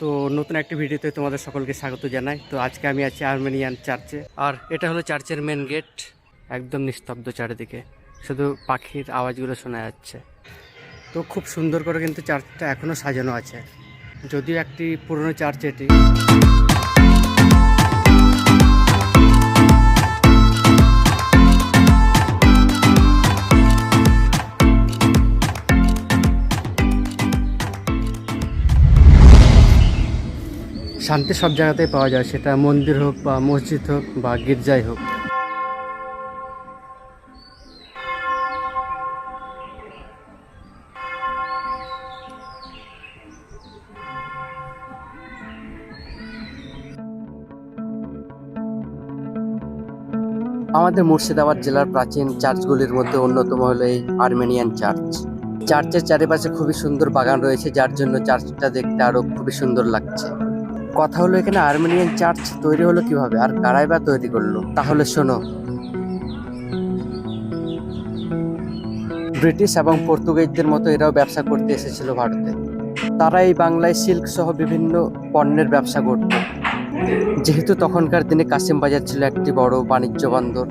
তো নতুন একটি ভিডিওতে তোমাদের সকলকে স্বাগত জানাই। তো আজকে আমি আছি আর্মেনিয়ান চার্চে। আর এটা হলো চার্চের মেন গেট একদম নিস্তব্ধ চারিদিকে। শুধু পাখির আওয়াজগুলো শোনা যাচ্ছে। তো খুব সুন্দর করে কিন্তু চার্চটা এখনও সাজানো আছে। যদিও একটি পুরনো চার্চ এটি। শান্তি সব জায়গাতেই পাওয়া যায়। সেটা মন্দির হোক বা মসজিদ হোক বা গির্জাই হোক। আমাদের মুর্শিদাবাদ জেলার প্রাচীন চার্চগুলির মধ্যে অন্যতম হলো এই আর্মেনিয়ান চার্চ। চার্চের চারিপাশে খুবই সুন্দর বাগান রয়েছে, যার জন্য চার্চটা দেখতে আরও খুবই সুন্দর লাগছে। কথা হলো এখানে আর্মেনিয়ান চার্চ তৈরি হলো কীভাবে? আর কারাই বা তৈরি করল? তাহলে শোনো। ব্রিটিশ এবং পর্তুগিজদের মতো এরাও ব্যবসা করতে এসেছিল ভারতে। তারা এই বাংলায় সিল্ক সহ বিভিন্ন পণ্যের ব্যবসা করত। যেহেতু তখনকার দিনে কাসিম বাজার ছিল একটি বড় বাণিজ্য বন্দর,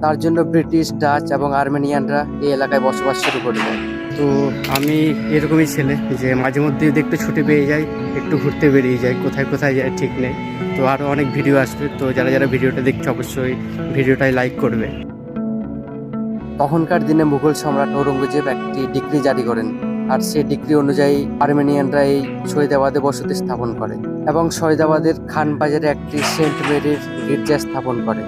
তার জন্য ব্রিটিশ, ডাচ এবং আর্মেনিয়ানরা এই এলাকায় বসবাস শুরু করে দেয়। তো আমি এরকমই ছেলে যে মাঝে মধ্যে যদি একটু ছুটি পেয়ে যাই একটু ঘুরতে বেরিয়ে যাই কোথায় কোথায় যায় ঠিক নেই। তো আরও অনেক ভিডিও আসবে, তো যারা যারা ভিডিওটা দেখছে অবশ্যই ভিডিওটাই লাইক করবে। তখনকার দিনে মুঘল সম্রাট ঔরঙ্গজেব একটি ডিক্রি জারি করেন, আর সেই ডিগ্রি অনুযায়ী আর্মেনিয়ানরা এই শহীদাবাদে বসতি স্থাপন করে এবং শহীদাবাদের খান বাজারে একটি সেন্ট মেরির গির্জা স্থাপন করে।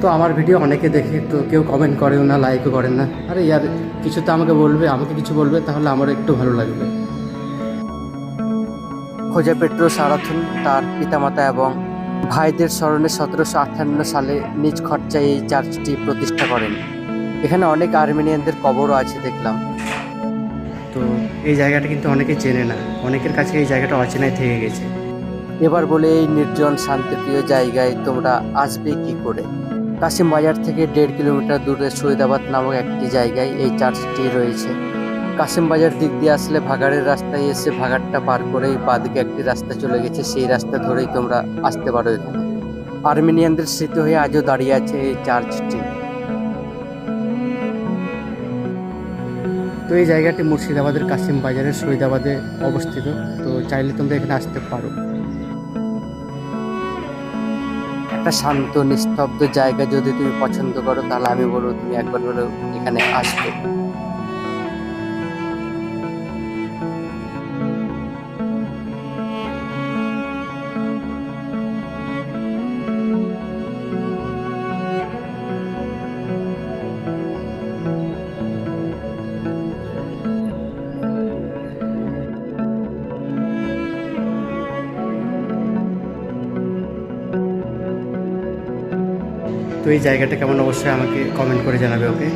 তো আমার ভিডিও অনেকে দেখে তো কেউ কমেন্ট করেও না লাইকও করে না। আরে ইয়ার কিছু তো আমাকে বলবে আমাকে কিছু বলবে তাহলে আমার একটু ভালো লাগবে। খোঁজা পেট্রো সারাথন তার পিতামাতা এবং ভাইদের স্মরণে সতেরোশো আটান্ন সালে নিজ খরচায় এই চার্চটি প্রতিষ্ঠা করেন। এখানে অনেক আর্মেনিয়ানদের কবরও আছে দেখলাম। তো এই জায়গাটা কিন্তু অনেকে চেনে না। অনেকের কাছে এই জায়গাটা অচেনাই থেকে গেছে। এবার বলে এই নির্জন শান্তিপ্রিয় জায়গায় তোমরা আসবে কি করে? কাশিম বাজার থেকে দেড় কিলোমিটার দূরে সৈদাবাদ নামক একটি জায়গায় এই চার্চটি রয়েছে। কাশিম বাজার দিক দিয়ে আসলে ভাগাড়ের রাস্তায় এসে ভাগাড়টা পার করেই বাদিকে একটি রাস্তা চলে গেছে। সেই রাস্তা ধরেই তোমরা আসতে পারো এখানে। আর্মেনিয়ানদের স্মৃতি হয়ে আজও দাঁড়িয়ে আছে এই চার্চটি। তো এই জায়গাটি মুর্শিদাবাদের কাশিম বাজারের শহীদাবাদে অবস্থিত। তো চাইলে তোমরা এখানে আসতে পারো। একটা শান্ত, নিস্তব্ধ জায়গা যদি তুমি পছন্দ করো, তাহলে আমি বলব তুমি একবার হলেও এখানে আসবে। তো এই জায়গাটা কেমন? অবশ্যই আমাকে কমেন্ট করে জানাবে ওকে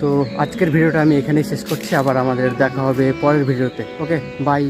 তো আজকের ভিডিওটা আমি এখানেই শেষ করছি। আবার আমাদের দেখা হবে পরের ভিডিওতে ওকে বাই